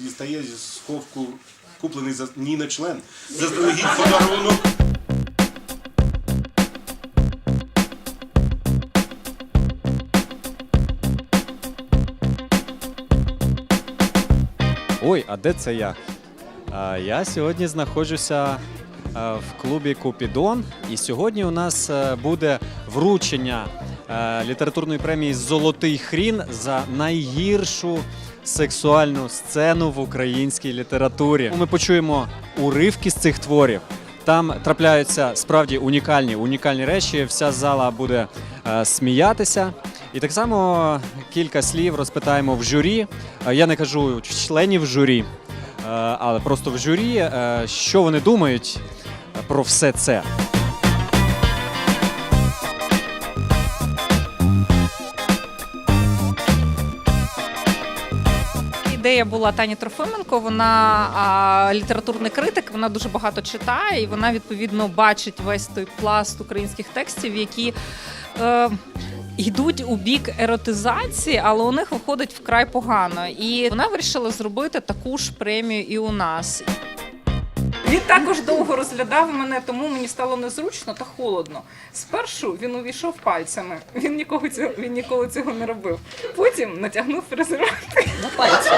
Дістає зі сховку куплений за ні на член. Заздалегідь подарунок. Ой, а де це я? А, Я сьогодні знаходжуся а, в клубі Купідон, і сьогодні у нас е, буде вручення е, літературної премії Золотий хрін за найгіршу сексуальну сцену в українській літературі. Ми почуємо уривки з цих творів. Там трапляються справді унікальні унікальні речі. Вся зала буде е, сміятися. І так само кілька слів розпитаємо в журі. Е, Я не кажу членів журі, е, але просто в журі, е, що вони думають про все це. Ідея була Тані Трофименко. Вона а, літературний критик, вона дуже багато читає, і вона відповідно бачить весь той пласт українських текстів, які. Е, Йдуть у бік еротизації, але у них виходить вкрай погано. І вона вирішила зробити таку ж премію і у нас. Він також довго розглядав мене, тому мені стало незручно та холодно. Спершу він увійшов пальцями. Він нікого цього він ніколи цього не робив. Потім натягнув презерватив. На пальці.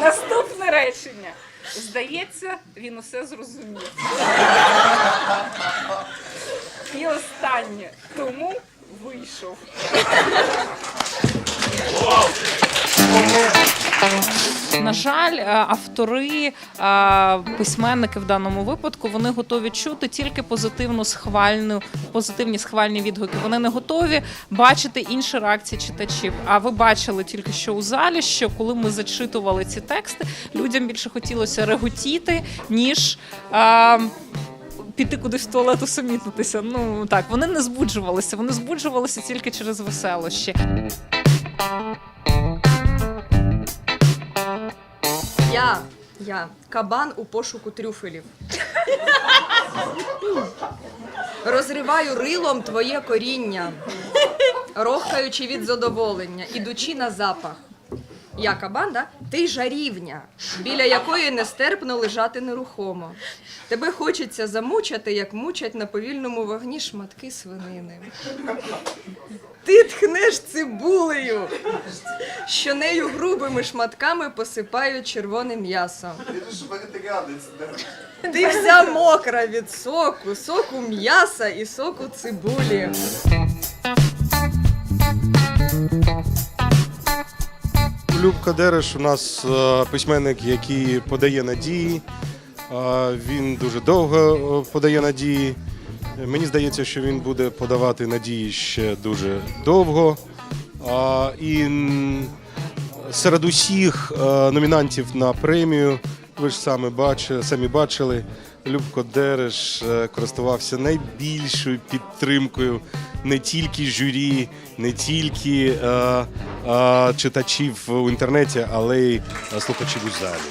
Наступне речення. Здається, він усе зрозумів. І останнє. Тому вийшов. На жаль, е, автори, е, письменники в даному випадку, вони готові чути тільки позитивну схвальну, позитивні схвальні відгуки. Вони не готові бачити інші реакції читачів. А ви бачили тільки що у залі, що коли ми зачитували ці тексти, людям більше хотілося реготіти, ніж. е, Піти кудись в туалет усамітнитися. Ну так, вони не збуджувалися, вони збуджувалися тільки через веселощі. Я, я, кабан у пошуку трюфелів. Розриваю рилом твоє коріння, рохаючи від задоволення, ідучи на запах. Я кабан, да? ти жарівня, біля якої нестерпно лежати нерухомо. Тебе хочеться замучати, як мучать на повільному вогні шматки свинини. Ти тхнеш цибулею, що нею грубими шматками посипають червоне м'ясо. Ти вся мокра від соку, соку м'яса і соку цибулі. Любка Дереш у нас е, письменник, який подає надії. Е, Він дуже довго е, подає надії. Мені здається, що він буде подавати надії ще дуже довго. І серед усіх номінантів на премію, ви ж самі бачили, самі бачили, Любко Дереш користувався найбільшою підтримкою не тільки журі, не тільки е, е, читачів в інтернеті, але й е, слухачів у залі.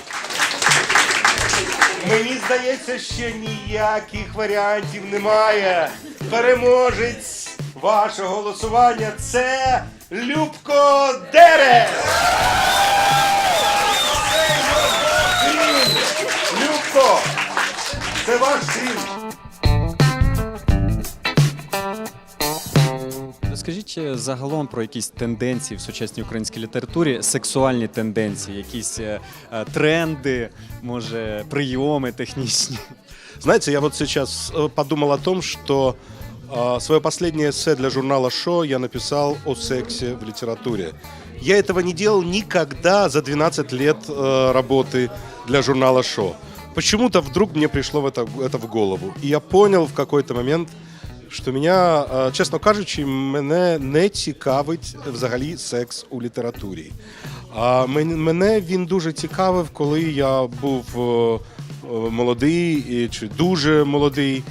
Мені здається, що ніяких варіантів немає. Переможець вашого голосування це Любко Дереш! Розкажіть е, загалом про якісь тенденції в сучасній українській літературі, сексуальні тенденції, якісь е, е, тренди, може, прийоми технічні. Знаете, я вот сейчас э, подумал о том, что э, свое последнее эссе для журнала «Шо» я написал о сексе в литературе. Я этого не делал никогда за 12 лет э, работы для журнала «Шо». Почему-то вдруг мне пришло в это, это в голову. И я понял в какой-то момент, що мене, е, чесно кажучи, мене не цікавить взагалі секс у літературі. А мене він дуже цікавив, коли я був е, е, молодий чи дуже молодий.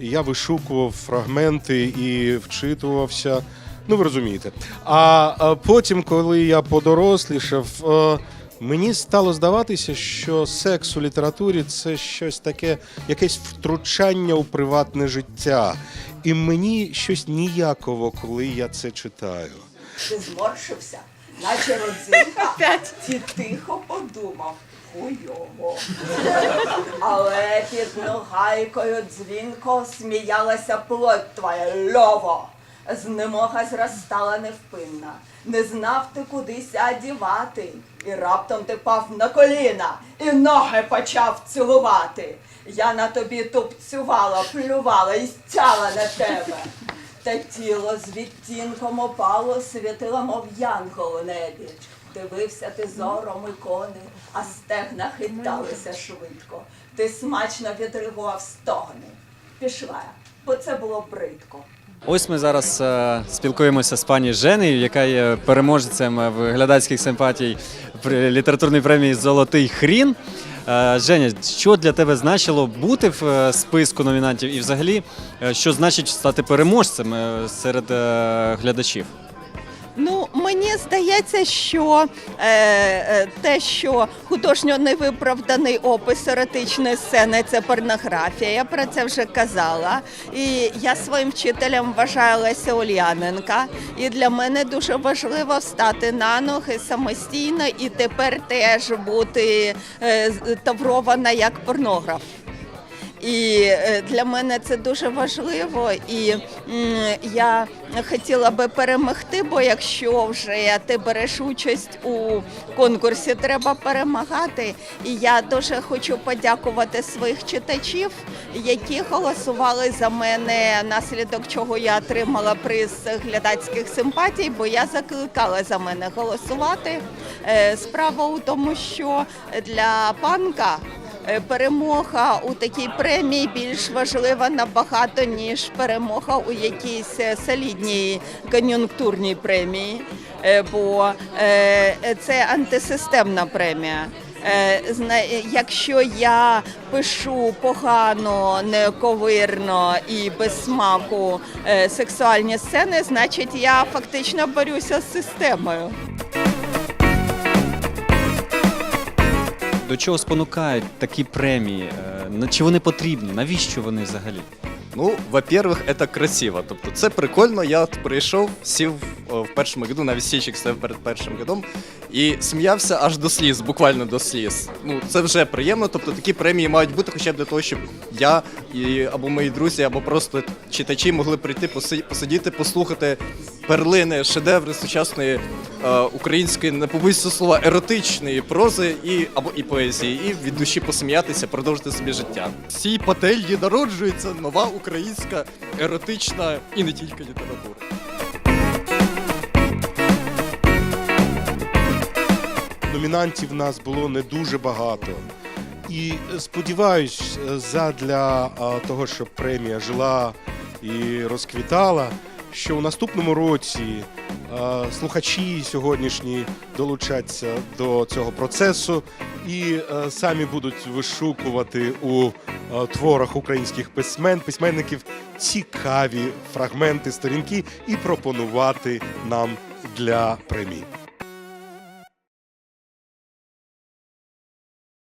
Я вишукував фрагменти і вчитувався. Ну, ви розумієте. А потім, коли я подорослішав, Мені стало здаватися, що секс у літературі це щось таке, якесь втручання у приватне життя. І мені щось ніяково, коли я це читаю. Ти зморшився. наче родзинка. Опять ті тихо подумав. Хуйово. Але під ногайкою дзвінко сміялася плоть твоя льово. Знемога зростала невпинна. Не знав ти кудися одівати. І раптом ти пав на коліна і ноги почав цілувати. Я на тобі тупцювала, плювала і стяла на тебе. Та тіло з відтінком опало світило, мов янгол у небі. Дивився ти зором ікони, а стегна хиталися швидко. Ти смачно відривував стогни. Пішла, бо це було бридко. Ось ми зараз е, спілкуємося з пані Женею, яка є переможцем в глядацьких симпатій літературної премії Золотий хрін. Е, Женя, що для тебе значило бути в е, списку номінантів, і взагалі, е, що значить стати переможцем е, серед е, глядачів? Ну, мені здається, що е, е, те, що художньо невиправданий опис еротичної сцени це порнографія. Я про це вже казала. І я своїм вчителем вважаю Леся Ульяненка. І для мене дуже важливо встати на ноги самостійно і тепер теж бути е, таврована як порнограф. І е, для мене це дуже важливо. І я хотіла би перемогти, бо якщо вже ти береш участь у конкурсі, треба перемагати. І я дуже хочу подякувати своїх читачів, які голосували за мене, наслідок чого я отримала приз глядацьких симпатій, бо я закликала за мене голосувати. Е, Справа у тому, що для панка. Е, Перемога у такій премії більш важлива набагато ніж перемога у якійсь е, солідній кон'юнктурній премії, Е, бо це антисистемна премія. Якщо я пишу погано, нековирно і без смаку сексуальні сцени, значить я фактично борюся з системою. До чого спонукають такі премії? Е, Чи вони потрібні? Навіщо вони взагалі? Ну, во-первых, это красиво. Тобто це прикольно. Я прийшов, сів в першому году, навіть стільчик став перед першим годом і сміявся аж до сліз, буквально до сліз. Ну, це вже приємно. Тобто такі премії мають бути хоча б для того, щоб я і або мої друзі, або просто читачі могли прийти, поси- посидіти, послухати перлини, шедеври сучасної е, української, не побоюся слова, еротичної прози і або і поезії, і від душі посміятися, продовжити собі життя. В цій пательні народжується нова українська еротична і не тільки література. Номінантів нас було не дуже багато. І е, сподіваюсь, е, задля того, щоб премія жила і розквітала, що у наступному році слухачі сьогоднішні долучаться до цього процесу і самі будуть вишукувати у творах українських письмен, письменників цікаві фрагменти, сторінки і пропонувати нам для премії.